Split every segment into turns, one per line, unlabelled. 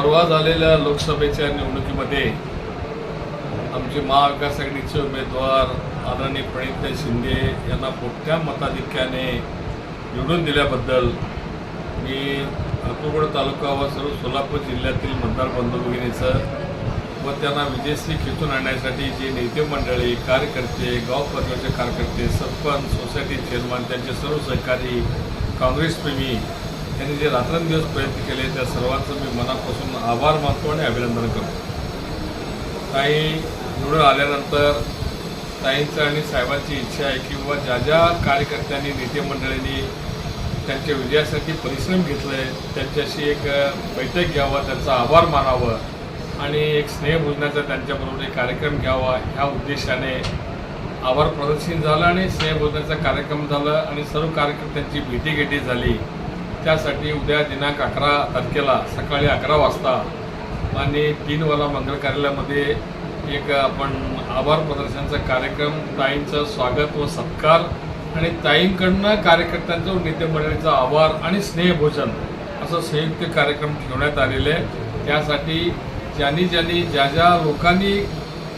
परवा झालेल्या लोकसभेच्या निवडणुकीमध्ये आमचे महाविकास आघाडीचे उमेदवार आदरणीय प्रणित शिंदे यांना मोठ्या मताधिक्याने निवडून दिल्याबद्दल मी अक्कलकोट तालुका व सर्व सोलापूर जिल्ह्यातील मतदार बंधू भगिनीचं व त्यांना विजयश्री खेचून आणण्यासाठी जे नेते मंडळी कार्यकर्ते गाव पदवीचे कार्यकर्ते सरपंच सोसायटी चेअरमन त्यांचे सर्व सहकारी काँग्रेसप्रेमी त्यांनी जे रात्रंदिवस प्रयत्न केले त्या सर्वांचं मी मनापासून आभार मानतो आणि अभिनंदन करतो. ताई निवडून आल्यानंतर ताईंचं आणि साहेबांची इच्छा आहे किंवा ज्या ज्या कार्यकर्त्यांनी नेते मंडळींनी त्यांच्या विजयासाठी परिश्रम घेतले त्यांच्याशी एक बैठक घ्यावा त्यांचा आभार मानावं आणि एक स्नेहभोजनाचा त्यांच्याबरोबर एक कार्यक्रम घ्यावा ह्या उद्देशाने आभार प्रदर्शन झालं आणि स्नेहभोजनाचा कार्यक्रम झाला आणि सर्व कार्यकर्त्यांची भेटीगेटी झाली. त्यासाठी उद्या दिनांक अकरा तारखेला सकाळी अकरा वाजता आणि तीनवाला मंगल कार्यालयामध्ये एक आपण आभार प्रदर्शनाचा कार्यक्रम ताईंचं स्वागत व सत्कार आणि ताईंकडनं कार्यकर्त्यांचं नेते मंडळीचा आभार आणि स्नेहभोजन असं संयुक्त कार्यक्रम ठेवण्यात आलेले आहे. त्यासाठी ज्यांनी ज्यांनी ज्या ज्या लोकांनी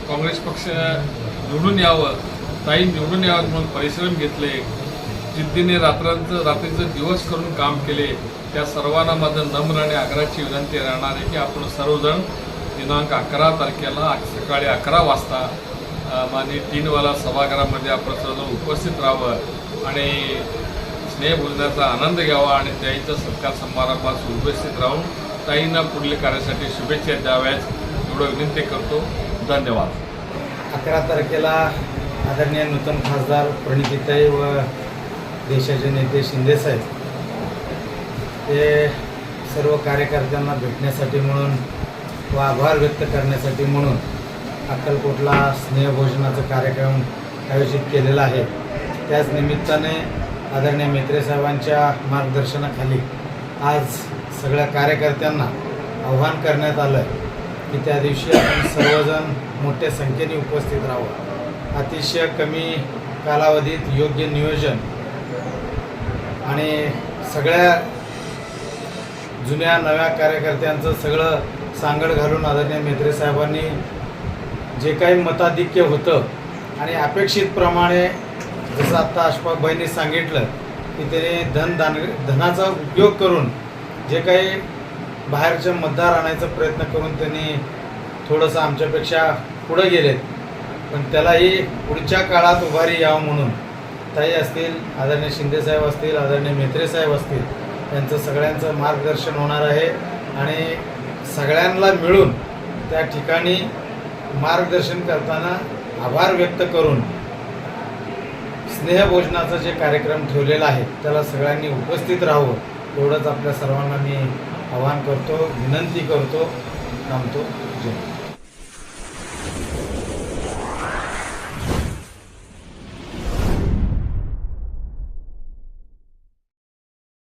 काँग्रेस पक्ष निवडून यावं ताई निवडून यावं म्हणून परिश्रम घेतले जिद्दीने रात्रांचं रात्रीचं दिवस करून काम केले त्या सर्वांना माझं नम्र आणि आग्रहाची विनंती राहणार आहे की आपण सर्वजण दिनांक अकरा तारखेला सकाळी अकरा वाजता माझी तीनवाला सभागृहामध्ये आपण सर्वजण उपस्थित राहावं आणि स्नेहभोजनाचा आनंद घ्यावा आणि त्याईचा सत्कार समारंभात उपस्थित राहून ताईंना पुढील कार्यासाठी शुभेच्छा द्याव्याच एवढं विनंती करतो. धन्यवाद.
अकरा तारखेला आदरणीय नूतन खासदार प्रणितीताई व देशाचे नेते शिंदेसाहेब ते सर्व कार्यकर्त्यांना भेटण्यासाठी म्हणून व आभार व्यक्त करण्यासाठी म्हणून अक्कलकोटला स्नेहभोजनाचा कार्यक्रम आयोजित केलेला आहे. त्याच निमित्ताने आदरणीय मेत्रे साहेबांच्या मार्गदर्शनाखाली आज सगळ्या कार्यकर्त्यांना आव्हान करण्यात आलं की त्या दिवशी आपण सर्वजण मोठ्या संख्येने उपस्थित राहावं. अतिशय कमी कालावधीत योग्य नियोजन आणि सगळ्या जुन्या नव्या कार्यकर्त्यांचं सगळं सांगड घालून आदरणीय मेत्रे साहेबांनी जे काही मताधिक्य होतं आणि अपेक्षितप्रमाणे जसं आत्ता अशफाकबाईंनी सांगितलं की त्याने धन दान धनाचा उपयोग करून जे काही बाहेरचे मतदार आणायचा प्रयत्न करून त्यांनी थोडंसं आमच्यापेक्षा पुढं गेलेत. पण त्यालाही पुढच्या काळात उभारी यावं म्हणून ताई असतील आदरणीय शिंदेसाहेब असतील आदरणीय मेत्रेसाहेब असतील यांचं सगळ्यांचं मार्गदर्शन होणार आहे. आणि सगळ्यांना मिळून त्या ठिकाणी मार्गदर्शन करताना आभार व्यक्त करून स्नेहभोजनाचा जे कार्यक्रम ठेवलेला आहे त्याला सगळ्यांनी उपस्थित राहावं एवढंच आपल्या सर्वांना मी आवाहन करतो विनंती करतो. थांबतो.